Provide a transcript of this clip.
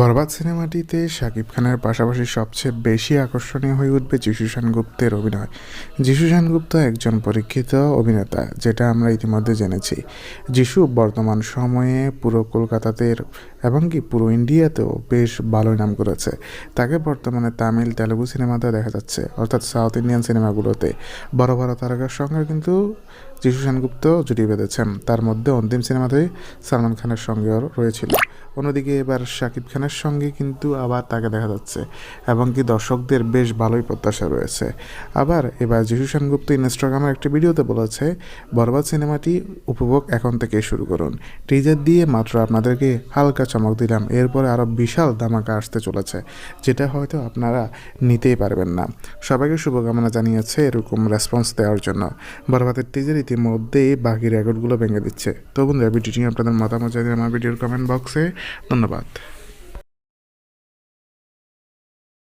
বরবাদ সিনেমাটিতে শাকিব খানের পাশাপাশি সবচেয়ে বেশি আকর্ষণীয় হয়ে উঠবে যিশু সেনগুপ্তের অভিনয়। যিশু সেনগুপ্ত একজন পরীক্ষিত অভিনেতা, যেটা আমরা ইতিমধ্যে জেনেছি। যিশু বর্তমান সময়ে পুরো কলকাতাতে এবং কি পুরো ইন্ডিয়াতেও বেশ ভালো নাম করেছে। তাকে বর্তমানে তামিল, তেলুগু সিনেমাতেও দেখা যাচ্ছে, অর্থাৎ সাউথ ইন্ডিয়ান সিনেমাগুলোতে। বড় বড় তারকার সঙ্গে কিন্তু যিশু সেনগুপ্ত জুটি বেঁধেছেন। তার মধ্যে অন্তিম সিনেমাতে সালমান খানের সঙ্গেও রয়েছিল। অন্যদিকে এবার শাকিব খানের সঙ্গে কিন্তু আবার তাকে দেখা যাচ্ছে এবং কি দর্শকদের বেশ ভালোই প্রত্যাশা রয়েছে। আবার এবার যিশু সেনগুপ্ত ইনস্টাগ্রামের একটি ভিডিওতে বলেছে, বরবাদ সিনেমাটি উপভোগ এখন থেকে শুরু করুন। টিজার দিয়ে মাত্র আপনাদেরকে হালকা চমক দিলাম। এরপরে আরও বিশাল ধামাকা আসতে চলেছে, যেটা হয়তো আপনারা নিতেই পারবেন না। সবাইকে শুভকামনা জানিয়েছে এরকম রেসপন্স দেওয়ার জন্য। বরবাদের টিজার ইতিমধ্যেই বাকি রেকর্ডগুলো ভেঙে দিচ্ছে। তো বন্ধুরা, ভিডিওটি আপনাদের মতামত জানিয়ে আমার ভিডিওর কমেন্ট বক্সে ধন্যবাদ।